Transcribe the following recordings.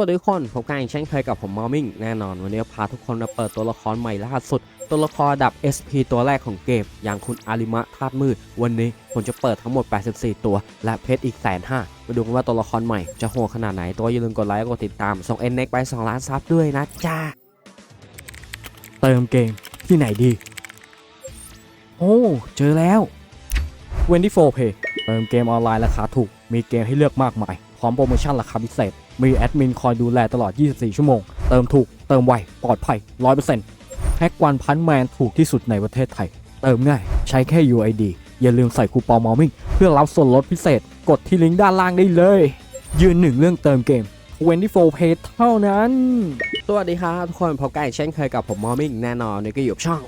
วัสดีทุกคนพบกันอีกเช่นเคยกับผมมอมิงแน่นอน วันนี้พาทุกคนมาเปิดตัวละครใหม่ล่าสุด ตัวละครดับ SP ตัวแรกของเกม อย่างคุณอาริมะธาตุมืด วันนี้ผมจะเปิดทั้งหมด 84 ตัว และเพชรอีกแสนห้ามาดูกันว่าตัวละครใหม่จะโหดขนาดไหน ตัวอย่าลืมกดไลค์กดติดตาม ส่ง n n e x ไป 2 ล้านซับด้วยนะจ้าเติมเกมที่ไหนดี โอ้เจอแล้ว24 Pay เติมเกมออนไลน์ราคาถูกมีเกมให้เลือกมากมายพร้อมโปรโมชั่นราคาพิเศษ มีแอดมินคอยดูแลตลอด 24 ชั่วโมง เติมถูก เติมไว ปลอดภัย 100%แพ็กวันพันแมนถูกที่สุดในประเทศไทย เติมง่าย ใช้แค่ UID อย่าลืมใส่คูปองมอมิ่งเพื่อรับส่วนลดพิเศษ กดที่ลิงก์ด้านล่างได้เลย ยืนหนึ่งเรื่องเติมเกม24 Pay เท่านั้น สวัสดีครับทุกคนพบกันอีกเช่นเคยกับผมมอมิ่งแน่นอนนี่ก็อยู่ช่อง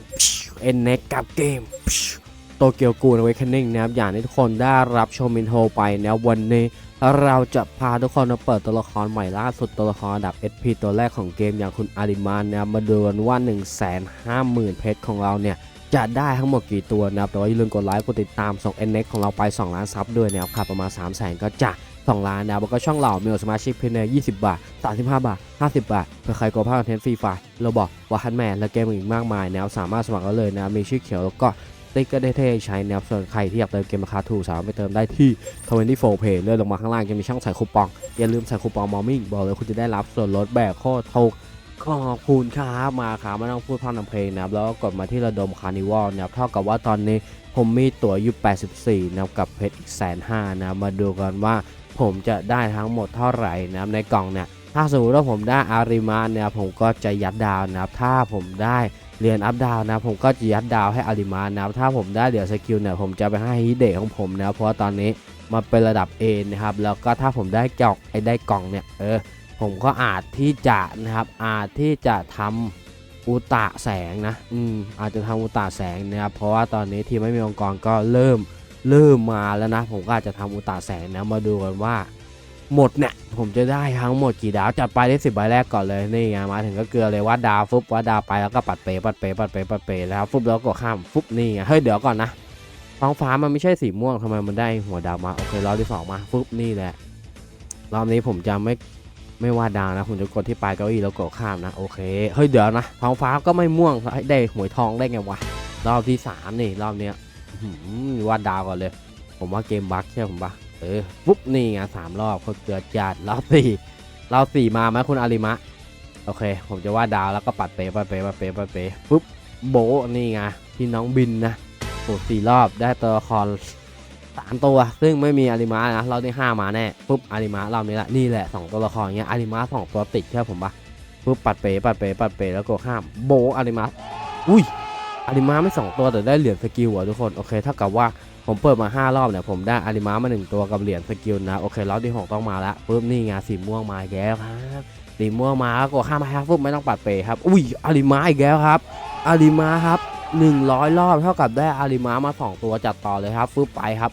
n n e x กับเกมโตเกียวกูน Awakening นะครับอย่างที่ทุกคนได้รับชมอินโทไปนะวันนี้ เราจะพาทุกคนมาเปิดตัวละครใหม่ล่าสุดตัวละครระดับ SP ตัวแรกของเกมอย่างคุณอาริมานนะมาดูกันว่า 1 5 0 0 0 0 เพชรของเราเนี่ย จะได้ทั้งหมดกี่ตัวนะครับแต่ว่าอย่าลืมกดไลค์กดติดตามส่ง NX ของเราไป 2 ล้านซับด้วยนะครับขาดประมาณ 3 0 0 0 0 0ก็จะ 2 ล้านนะครับแล้วก็ช่องเรามีสมาชิกเพียงใน20 บาท 35 บาท 50 บาทเพื่อใครกดภาคคอนเทนต์ฟรีไฟล์เราบอกว่าฮันแมนและเกมอื่นมากมายนะครับสามารถสมัครได้เลยนะมีชื่อเขียวแล้วก็ ติ๊กเกอร์เท่ๆใช้นะครับส่วนใครที่อยากเติมเกมราคาถูกสามารถไปเติมได้ที่ 24 Pay เลื่อนลงมาข้างล่างจะมีช่องใส่คูปอง อย่าลืมใส่คูปองมอมิ่งบอกเลยคุณจะได้รับส่วนลดแบบโคตรถูกขอบคุณครับมาครับไม่ต้องพูดพร่ำทำเพลงนะครับแล้วก็กดมาที่ระดมคาร์นิวัลนะครับเท่ากับว่าตอนนี้ผมมีตั๋วอยู่ 84นะครับกับเพชรอีกแสนห้านะมาดูกันว่าผมจะได้ทั้งหมดเท่าไหร่นะครับในกล่องเนี่ย ถ้าสมมติว่าผมได้อาริมาเนี่ยผมก็จะยัดดาวนะครับ ถ้าผมได้เหรียญอัพดาวนะผมก็จะยัดดาวให้อาริมานะครับ ถ้าผมได้เหรียญสกิลเนี่ยผมจะไปให้ฮิเดะของผมนะเพราะว่าตอนนี้มาเป็นระดับ A นะครับ แล้วก็ถ้าผมได้กล่องไอ้ได้กล่องเนี่ยเออผมก็อาจที่จะนะครับอาจที่จะทำอุตะแสงนะอืมอาจจะทำอุตะแสงนะครับเพราะว่าตอนนี้ทีมไม่มีองค์กรก็เริ่มเริ่มมาแล้วนะ ผมก็อาจจะทำอุตะแสงนะมาดูกันว่า หมดเนี่ยผมจะได้ทั้งหมดกี่ดาวจัดไปได้สิบใบแรกก่อนเลยนี่ไงมาถึงก็เกลือเลยว่าดาวฟุบว่าดาวไปแล้วก็ปัดเปปัดเปปัดเปปัดเปแล้วฟุบแล้วก็ข้ามฟุบนี่ไงเฮ้ยเดี๋ยวก่อนนะท้องฟ้ามันไม่ใช่สีม่วงทำไมมันได้หัวดาวมาโอเครอบที่สองมาฟุบนี่แหละรอบนี้ผมจะไม่ไม่ว่าดาวนะผมจะกดที่ปลายเก้าอี้แล้วกดข้ามนะโอเคเฮ้ยเดี๋ยวนะท้องฟ้าก็ไม่ม่วงได้หวยทองได้ไงวะรอบที่สามนี่รอบเนี้ยว่าดาวก่อนเลย ผมว่าเกมบั๊กใช่ผมปะ เออปุ๊บนี่ไงสามรอบเขาเกิดจัดรอบสี่รอบสี่มาไหมคุณอาริมะ โอเค ผมจะว่าดาวแล้วก็ปัดเปปัดเปปัดเปปัดเปปุ๊บโบนี่ไงที่น้องบินนะโอ้สี่รอบได้ตัวละครสามตัว ซึ่งไม่มีอาริมะนะเราได้ห้ามาแน่ปุ๊บอาริมะรอบนี้ละนี่แหละสองตัวละครเงี้ยอาริมะสองตัวติดใช่ผมปะปุ๊บปัดเปปัดเปปัดเปแล้วก็ข้ามโบอาริมะอุ้ยอาริมะไม่สองตัวแต่ได้เหรียญสกิลอะทุกคนโอเคเท่ากับว่า ผมเปิดมา 5 รอบเนี่ยผมได้อาริมามา 1 ตัวกับเหรียญสกิลนะโอเครอบที่ 6 ต้องมาล้วปุ๊บนี่ไงสีม่วงมาอีกแล้วครับสีม่วงมาก็ข้ามมาครับปุ๊บไม่ต้องปัดเปย์ครับ อุ้ยอาริมาอีกแล้วครับอาริมาครับ 100 รอบเท่ากับได้อาริมามา 2 ตัวจัดต่อเลยครับปุ๊บไปครับ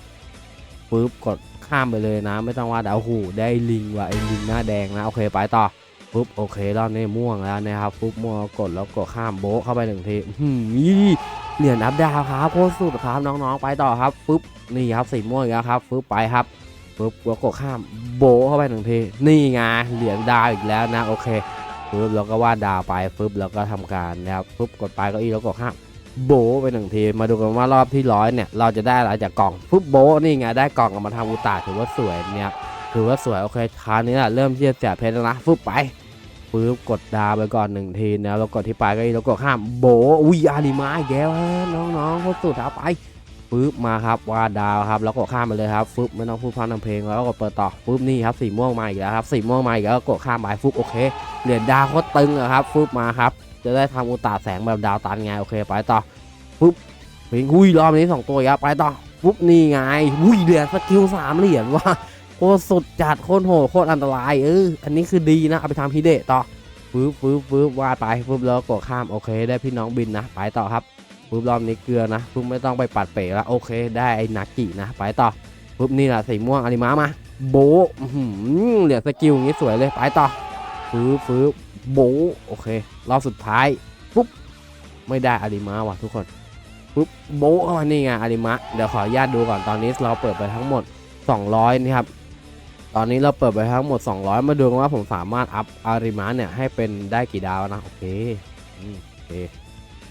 ปุ๊บกดข้ามไปเลยนะ ไม่ต้องว่าดาวหูได้ลิงว่ะไอ้ลิงหน้าแดงนะโอเคไปต่อปุ๊บโอเครอบนี้ม่วงแล้วนะครับปุ๊บม่วงกดแล้วกดข้ามโบ๊เข้าไปหนึ่งทีหือ เหรียญอัพดาวครับโคตรสุดครับน้องๆไปต่อครับปึ๊บนี่ครับสีม่วงอีกแล้วครับปึ๊บไปครับปึ๊บแล้วกดข้ามโบเข้าไปหนึ่งทีนี่ไงเหรียญดาวอีกแล้วนะโอเคปึ๊บแล้วก็วาดดาวไปปึ๊บแล้วก็ทำการนะครับปึ๊บกดไปก็อีแล้วกดข้ามโบไปหนึ่งทีมาดูกันว่ารอบที่ร้อยเนี่ยเราจะได้อะไรจากกล่องปึ๊บโบนี่ไงได้กล่องกลับมาทำอุตาถือว่าสวยเนี่ยถือว่าสวยโอเคคราวนี้แหละเริ่มที่จะแจกเพชรแล้วนะปึ๊บไป ปึ๊บกดดาวไปก่อนหนึ่งทีนะแล้วกดที่ปลายก็แล้วกดข้ามโบอุ้ยอาริมาอีกแล้วน้องๆเขาสุดเอาไปปึ๊บมาครับว่าดาวครับแล้วกดข้ามไปเลยครับฟึบไม่ต้องพูดพร่ำทำเพลงแล้วก็เปิดต่อปึ๊บนี่ครับสีม่วงมาอีกแล้วครับสีม่วงมาอีกแล้วก็กดข้ามไปฟึบโอเคเหรียญดาวโคตรตึงอะครับฟึบมาครับจะได้ทำอุตตาแสงแบบดาวตันไงโอเคไปต่อฟึบเพลงอุ้ยรอบนี้สองตัวอีกครับไปต่อฟึบนี่ไงอุ้ยเหรียญสกิลสามเหรียญว่ะ โคตรสุดจัดโคตรโหดโคตรอันตรายเอออันนี้คือดีนะเอาไปทำฮิเดะต่อฟื้บฟื้บฟื้บวาดไปฟื้บแล้วกดข้ามโอเค ได้พี่น้องบินนะ ไปต่อครับฟื้บรอบนี้เกลือนะฟื้บไม่ต้องไปปัดเป๋แล้วโอเค ได้ไอ้นักกินะ ไปต่อฟื้บนี่แหละสีม่วงอาริมามาโบหือเหลือสกิลอย่างนี้สวยเลยไปต่อฟื้บฟื้บโบโอเครอบสุดท้ายปุ๊บไม่ได้อาริมาว่ะทุกคนปุ๊บโบเข้ามานี่ไงอาริมะเดี๋ยวขออนุญาตดูก่อนตอนนี้เราเปิดไปทั้งหมด 200 นี่ครับ ตอนนี้เราเปิดไปทั้งหมด 200 มาดูว่าผมสามารถอัพอาริมาเนี่ยให้เป็นได้กี่ดาวนะ โอเคโอเค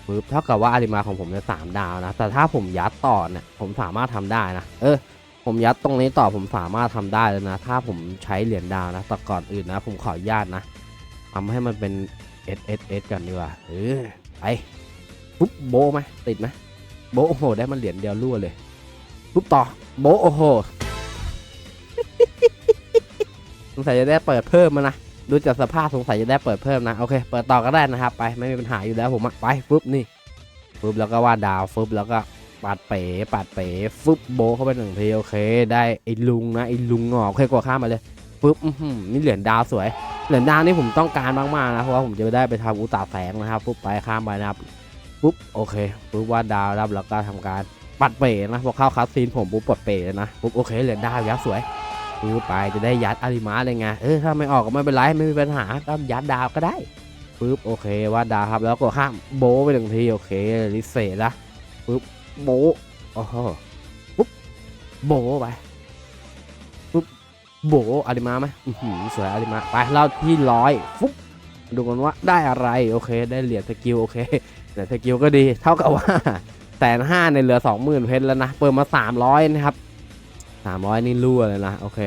ปึ๊บเท่ากับว่าอาริมาของผมเนี่ยสามดาวนะ แต่ถ้าผมยัดต่อเนี่ยผมสามารถทำได้นะ เออ ผมยัดตรงนี้ต่อผมสามารถทำได้เลยนะ ถ้าผมใช้เหรียญดาวนะ แต่ก่อนอื่นนะ ผมขออนุญาตนะทำให้มันเป็น S S S กันดีกว่า เออ ไปปุ๊บโบไหมติดไหมโบโอ้โห ได้มันเหรียญเดียวรั่วเลยปุ๊บต่อโบโอ้โห งสัยจะได้เปิดเพิ่มมานะดูจากสภาพสงสัยจะได้เปิดเพิ่มนะโอเคเปิดต่อก็ได้นะครับไปไม่มีปัญหาอยู่แล้วผมไปปุ๊บนี่ปุ๊บแล้วก็วาดดาวปุ๊บแล้วก็ปาดเป๋ปาดเป๋ฟึบโบเข้าไปหนึ่งทีโอเค ได้ไอ้ลุงนะไอ้ลุงงอกโอเคกว่าข้ามมาเลยปุ๊บอื้อหือนี่เหรียญดาวสวย เหรียญดาวนี่ผมต้องการมากๆนะเพราะว่าผมจะได้ไปทำอุตสาแสงนะครับปุ๊บไปข้ามไปนะครับปุ๊บโอเคปุ๊บวาดดาวรับแล้วก็ทำการปัดเป๋นะพอเข้าคัสซีนผมปุ๊บปัดเป๋เลยนะปุ๊บโอเคเหรียญดาวยัดสวย ปุ๊บไปจะได้ยัดอาริมาเลยไง เออถ้าไม่ออกก็ไม่เป็นไรไม่มีปัญหาก็ยัดดาวก็ได้ปุ๊บโอเควาดดาวครับแล้วก็ข้ามโบไปหนึ่งทีโอเคลิเซละปุ๊บโบโอ้โหปุ๊บโบไปปุ๊บโบอาริมาไหมอื้อหือสวยอาริมาไปเราที่ร้อยฟุ๊บดูกันว่าได้อะไรโอเค ได้เหรียญสกิลโอเคเหรียญสกิลก็ดีเท่ากับว่าแสนห้าในเหลือสองหมื่นเพชรแล้วนะเปิดมาสามร้อยนะครับ สามร้อยนี่รั่วเลยนะโอเค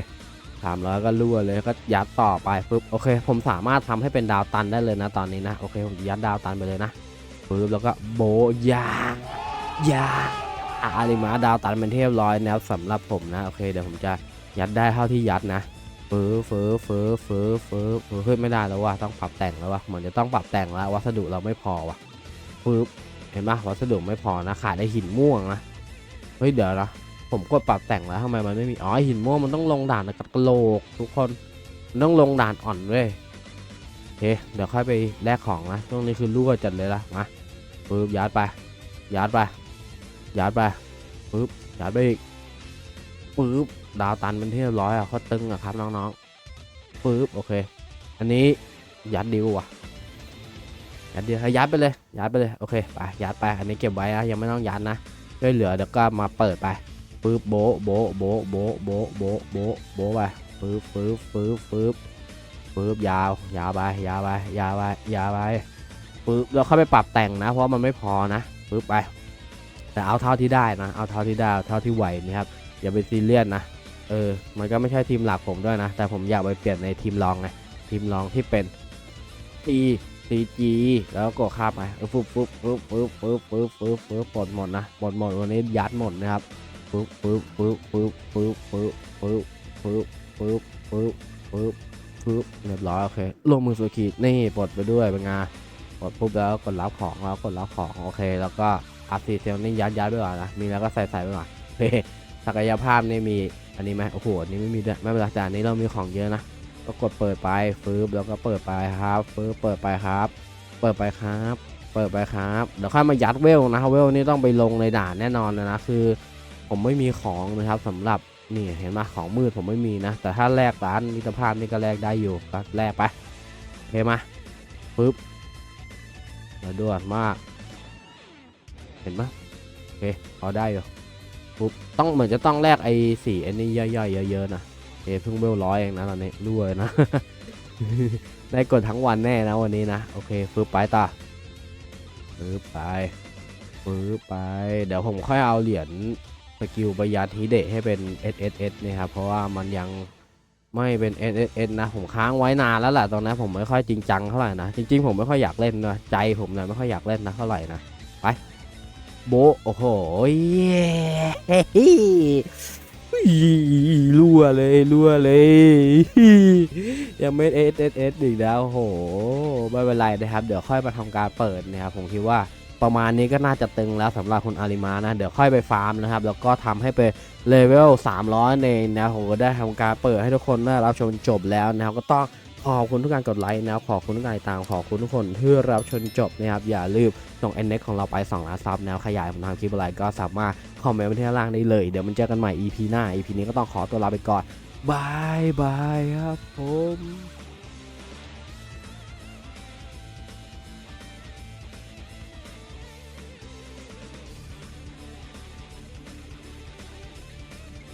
สามร้อยก็รั่วเลยก็ยัดต่อไปปุ๊บโอเค ผมสามารถทำให้เป็นดาวตันได้เลยนะตอนนี้นะโอเคผมยัดดาวตันไปเลยนะปุ๊บแล้วก็โบยางยางอาริมาดาวตันเป็นเทพร้อยนะครับสำหรับผมนะโอเคเดี๋ยวผมจะยัดได้เท่าที่ยัดนะเฟอเฟอเฟอเฟอเฟอเฟอเฮ้ยไม่ได้แล้วว่ะต้องปรับแต่งแล้วว่ะเหมือนจะต้องปรับแต่งแล้ววัสดุเราไม่พอว่ะปึ๊บเห็นปะวัสดุไม่พอนะขาดได้หินม่วงนะเฮ้ยเดี๋ยวนะ ผมกดปรับแต่งแล้วทำไมมันไม่มี อ๋อหินม่วงมันต้องลงด่านกับกระโหลก ทุกคนมันต้องลงด่านอ่อนเว้ยโอเคเดี๋ยวค่อยไปแลกของนะช่วงนี้คือรั่วจัดเลยละมาปึ๊บยัดไปยัดไปยัดไปปึ๊บยัดไปอีกปึ๊บดาวตันเป็นที่เรียบร้อยอะเขาตึงอะครับน้องๆปึ๊บโอเค อันนี้ยัดดิวว่ะยัดดิวให้ยัดไปเลยยัดไปเลยโอเคไปยัดไปอันนี้เก็บไว้นะยังไม่ต้องยัดนะช่วยเหลือเดี๋ยวก็มาเปิดไป ปึ๊บโบโบโบโบโบโบโบโบไปปึ๊บปึ๊บปึ๊บปึ๊บปึ๊บยาวยาวไปยาวไปยาวไปยาวไปปึ๊บแล้วเข้าไปปรับแต่งนะ เพราะมันไม่พอนะปึ๊บไป แต่เอาเท่าที่ได้นะ เอาเท่าที่ได้เท่าที่ไหวนะครับอย่าไปซีเรียสนะเออมันก็ไม่ใช่ทีมหลักผมด้วยนะ แต่ผมอยากไปเปลี่ยนในทีมรองไงทีมรองที่เป็น T CG แล้วก็ข้ามไปเออฟึบฟึ๊บฟึ๊บฟึ๊บฟึบฟึบฟึบฟึบปลดหมดนะปลดหมดวันนี้ยัดหมดนะครับ ฟึบฟึบฟึบฟึบฟึบฟึบฟึบฟึบฟึบฟึบฟึบฟึบเรียบร้อยโอเคลงมือสุขีดนี่ปลดไปด้วยเป็นไงปลดปุ๊บแล้วกดรับของแล้วกดรับของโอเค แล้วก็อาร์ซีเซลนี่ยัดยัดไปก่อนนะมีแล้วก็ใส่ใส่ไปก่อนโอเคศักยภาพนี่มีอันนี้ไหมโอ้โหอันนี้ไม่มีด้วยไม่เป็นไรแต่นนี้เรามีของเยอะนะก็กดเปิดไปฟืบแล้วก็เปิดไปครับฟืบเปิดไปครับ เปิดไปครับ เปิดไปครับเดี๋ยวค่อยมายัดเวลนะเวลนี่ต้องไปลงในด่านแน่นอนเลยนะคือ ผมไม่มีของนะครับสำหรับนี่เห็นไหมของมืดผมไม่มีนะ แต่ถ้าแลกร้านมิตรภาพนี่ก็แลกได้อยู่ก็แลกไปโอเคมาปึ๊บเดี๋ยวด่วนมาก เห็นไหมโอเคพอได้อยู่ปุ๊บต้องเหมือนจะต้องแลกไอ้สีอันนี้ย่อยๆเยอะๆนะเอเพิ่งเวลร้อยเองนะตอนนี้รั่วยนะได้กดทั้งวันแน่นะวันนี้นะโอเคฟื้นไปต่อฟื้ไปฟื้นไป เดี๋ยวผมค่อยเอาเหรียญ สกิลประหยัดฮิเดะให้เป็น S S S นะครับ เพราะว่ามันยังไม่เป็น S S S นะ ผมค้างไว้นานแล้วแหละตอนนั้นผมไม่ค่อยจริงจังเท่าไหร่นะ จริง ๆ ผมไม่ค่อยอยากเล่นนะใจผมเนี่ยไม่ค่อยอยากเล่นนะเท่าไหร่นะ ไป โบโอ้โหเย้รั่วเลยรั่วเลย ยังไม่เอสเอสเอสอีกแล้วโอ้โหไม่เป็นไรนะครับ เดี๋ยวค่อยมาทำการเปิดนะครับผมคิดว่า ประมาณนี้ก็น่าจะตึงแล้วสำหรับคุณอาริมานะ เดี๋ยวค่อยไปฟาร์มนะครับ แล้วก็ทำให้ไปเลเวล300เองนะผมก็ได้ทำการเปิดให้ทุกคนได้รับชมจบแล้วนะครับก็ต้องขอบคุณทุกการกดไลค์นะขอบคุณทุกการติดตามขอบคุณทุกคนที่รับชมจบนะครับ อย่าลืมส่ง n อ x ของเราไป2ล้านซับแนวขยายผมทำคลิปอะไรก็สามารถคอมเมนต์ไว้ที่ด้าล่างได้เลย เดี๋ยวมันเจอกันใหม่ EP หน้า EP นี้ก็ต้องขอตัวลาไปก่อนบายบายครับผม